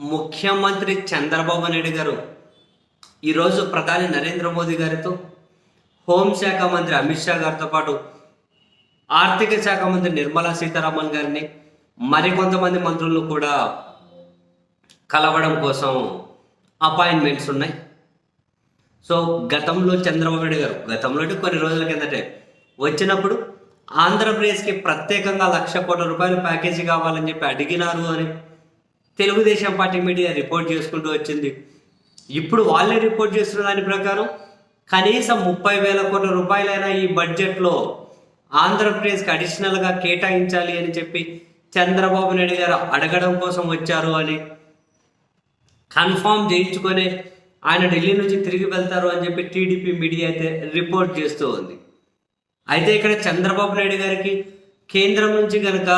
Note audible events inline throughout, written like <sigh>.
ముఖ్యమంత్రి చంద్రబాబు నాయుడు గారు ఈరోజు ప్రధాని నరేంద్ర మోదీ గారితో హోంశాఖ మంత్రి అమిత్ షా గారితో పాటు ఆర్థిక శాఖ మంత్రి నిర్మలా సీతారామన్ గారిని మరికొంతమంది మంత్రులు కూడా కలవడం కోసం అపాయింట్మెంట్స్ ఉన్నాయి. సో గతంలో చంద్రబాబు నాయుడు గారు గతంలో కొన్ని రోజుల కిందటే వచ్చినప్పుడు ఆంధ్రప్రదేశ్కి ప్రత్యేకంగా లక్ష కోట్ల రూపాయల ప్యాకేజీ కావాలని చెప్పి అడిగినారు అని తెలుగుదేశం పార్టీ మీడియా రిపోర్ట్ చేసుకుంటూ వచ్చింది. ఇప్పుడు వాళ్ళే రిపోర్ట్ చేస్తున్న దాని ప్రకారం కనీసం ముప్పై వేల కోట్ల రూపాయలైనా ఈ బడ్జెట్లో ఆంధ్రప్రదేశ్కి అడిషనల్గా కేటాయించాలి అని చెప్పి చంద్రబాబు నాయుడు గారు అడగడం కోసం వచ్చారు అని కన్ఫామ్ చేయించుకొని ఆయన ఢిల్లీ నుంచి తిరిగి వెళ్తారు అని చెప్పి టీడీపీ మీడియా అయితే రిపోర్ట్ చేస్తూ ఉంది. అయితే ఇక్కడ చంద్రబాబు నాయుడు గారికి కేంద్రం నుంచి కనుక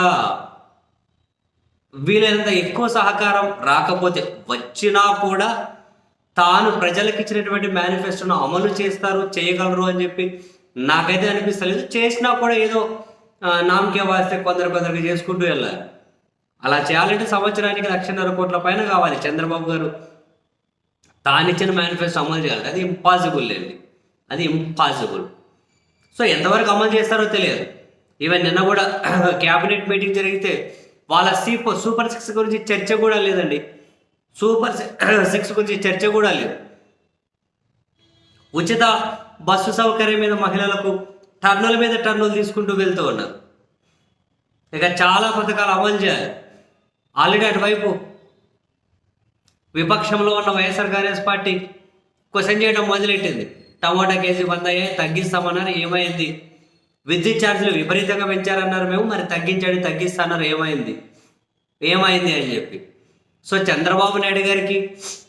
వీలైనంత ఎక్కువ సహకారం రాకపోతే వచ్చినా కూడా తాను ప్రజలకు ఇచ్చినటువంటి మేనిఫెస్టోను అమలు చేస్తారు చేయగలరు అని చెప్పి నాకైతే అనిపిస్తలేదు. చేసినా కూడా ఏదో నామకే వాస్తే కొందరు కొందరికి చేసుకుంటూ వెళ్ళాలి అలా చేయాలంటే సంవత్సరానికి లక్షన్నర కోట్ల పైన కావాలి. చంద్రబాబు గారు తానిచ్చిన మేనిఫెస్టో అమలు చేయాలి అది ఇంపాసిబుల్ అండి. అది ఇంపాసిబుల్ సో ఎంతవరకు అమలు చేస్తారో తెలియదు. ఈవెన్ నిన్న కూడా <clears throat> క్యాబినెట్ మీటింగ్ జరిగితే వాళ్ళ సీపో సూపర్ సిక్స్ గురించి చర్చ కూడా లేదండి. సూపర్ <clears throat> సిక్స్ గురించి చర్చ కూడా లేదు. ఉచిత బస్సు సౌకర్యం మీద మహిళలకు టర్నుల మీద టర్నులు తీసుకుంటూ వెళ్తూ ఉన్నారు. ఇక చాలా పథకాలు అమలు చేయాలి. ఆల్రెడీ అటువైపు విపక్షంలో ఉన్న వైఎస్ఆర్ కాంగ్రెస్ పార్టీ క్వశ్చన్ చేయడం మొదలెట్టింది. టమాటా కేజీ వంద అయ్యాయి తగ్గిస్తామన్నారు ఏమైంది? విద్యుత్ ఛార్జీలు విపరీతంగా పెంచారన్నారు మేము మరి తగ్గించండి తగ్గిస్తాన్నారు ఏమైంది? ఏమైంది అని చెప్పి. సో చంద్రబాబు నాయుడు గారికి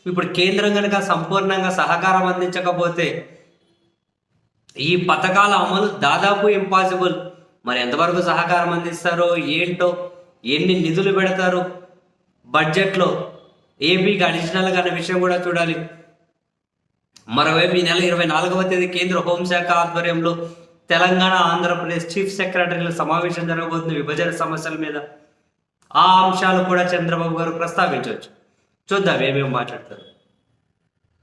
ఇప్పుడు కేంద్రం కనుక సంపూర్ణంగా సహకారం అందించకపోతే ఈ పథకాల అమలు దాదాపు ఇంపాసిబుల్ మరి ఎంతవరకు సహకారం అందిస్తారో ఏంటో ఎన్ని నిధులు పెడతారు బడ్జెట్లో ఏపీకి అడిషనల్గా అనే విషయం కూడా చూడాలి. మరోవైపు ఈ నెల ఇరవై నాలుగవ తేదీ కేంద్ర హోంశాఖ ఆధ్వర్యంలో తెలంగాణ ఆంధ్రప్రదేశ్ చీఫ్ సెక్రటరీల సమావేశం జరగబోతుంది విభజన సమస్యల మీద. ఆ అంశాలు కూడా చంద్రబాబు గారు ప్రస్తావించవచ్చు. చూద్దాం ఏమేమి మాట్లాడతారు.